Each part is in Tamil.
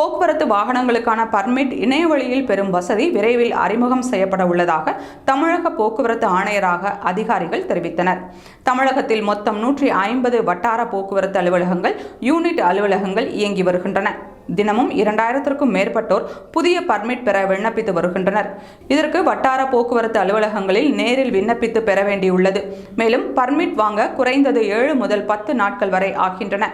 போக்குவரத்து வாகனங்களுக்கான பர்மிட் இணையவழியில் பெறும் வசதி விரைவில் அறிமுகம் செய்யப்பட உள்ளதாக தமிழக போக்குவரத்து ஆணையராக அதிகாரிகள் தெரிவித்தனர். தமிழகத்தில் மொத்தம் நூற்றி ஐம்பது வட்டார போக்குவரத்து அலுவலகங்கள் யூனிட் அலுவலகங்கள் இயங்கி வருகின்றன. தினமும் இரண்டாயிரத்திற்கும் மேற்பட்டோர் புதிய பர்மிட் பெற விண்ணப்பித்து வருகின்றனர். இதற்கு வட்டார போக்குவரத்து அலுவலகங்களில் நேரில் விண்ணப்பித்து பெற வேண்டியுள்ளது. மேலும் பர்மிட் வாங்க குறைந்தது ஏழு முதல் பத்து நாட்கள் வரை ஆகின்றன.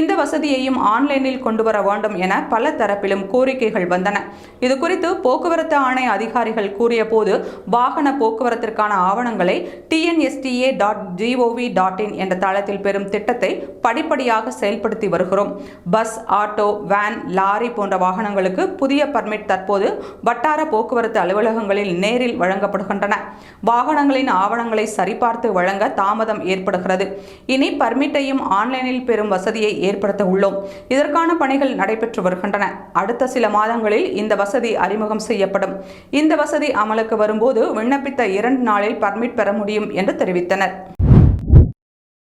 இந்த வசதியையும் ஆன்லைனில் கொண்டு வர வேண்டும் என பல தரப்பிலும் கோரிக்கைகள் வந்தன. இது குறித்து போக்குவரத்து ஆணைய அதிகாரிகள் கூறிய போது வாகன போக்குவரத்திற்கான ஆவணங்களை TNSTA dot GOV dot in என்ற தளத்தில் பெறும் திட்டத்தை படிப்படியாக செயல்படுத்தி வருகிறோம். பஸ் ஆட்டோ வேன் லாரி போன்ற வாகனங்களுக்கு புதிய பர்மிட் தற்போது வட்டார போக்குவரத்து அலுவலகங்களில் நேரில் வழங்கப்படுகின்றன. வாகனங்களின் ஆவணங்களை சரிபார்த்து வழங்க தாமதம் ஏற்படுகிறது. இனி பர்மிட்டையும் ஆன்லைனில் பெறும் வசதியை ஏற்படுத்த உள்ளோம். இதற்கான பணிகள் நடைபெற்று வருகின்றன அடுத்த சில மாதங்களில் இந்த வசதி அறிமுகம் செய்யப்படும். இந்த வசதி அமலுக்கு வரும்போது விண்ணப்பித்த இரண்டு நாளில் பர்மிட் பெற முடியும் என்று தெரிவித்தனர்.